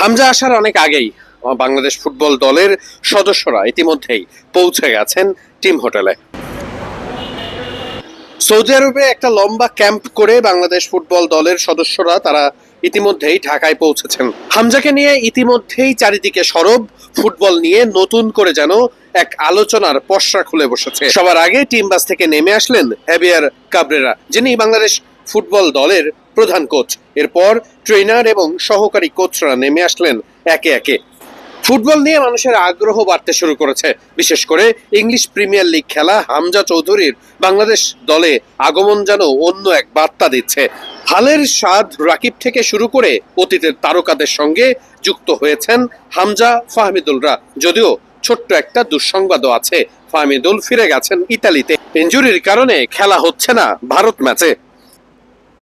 হামজা আসার অনেক আগেই বাংলাদেশ ফুটবল দলের সদস্যরা ইতিমধ্যেই পৌঁছে গেছেন টিম হোটেলে। সৌদি আরবে একটা লম্বা ক্যাম্প করে বাংলাদেশ ফুটবল দলের সদস্যরা তারা ইতিমধ্যেই ঢাকায় পৌঁছেছেন। হামজাকে নিয়ে ইতিমধ্যেই চারিদিকে সরব, ফুটবল নিয়ে নতুন করে যেন এক আলোচনার পশরা খুলে বসেছে। সবার আগে টিম বাস থেকে নেমে আসলেন হ্যাবিয়ার কাবরেরা, যিনি বাংলাদেশ ফুটবল দলের প্রধান কোচ। এরপর ট্রেনার এবং সহকারী কোচরা নেমে আসলেন একে একে। ফুটবল নিয়ে মানুষের আগ্রহ বাড়তে শুরু করেছে। বিশেষ করে ইংলিশ প্রিমিয়ার লিগ খেলা হামজা চৌধুরীর বাংলাদেশ দলে আগমন যেন অন্য এক বার্তা দিচ্ছে। হালের স্বাদ রাকিব থেকে শুরু করে অতীতের তারকাদের সঙ্গে যুক্ত হয়েছেন হামজা ফাহমিদুলরা। যদিও ছোট্ট একটা দুঃসংবাদও আছে, ফাহমিদুল ফিরে গেছেন ইতালিতে। ইঞ্জুরির কারণে খেলা হচ্ছে না ভারত ম্যাচে।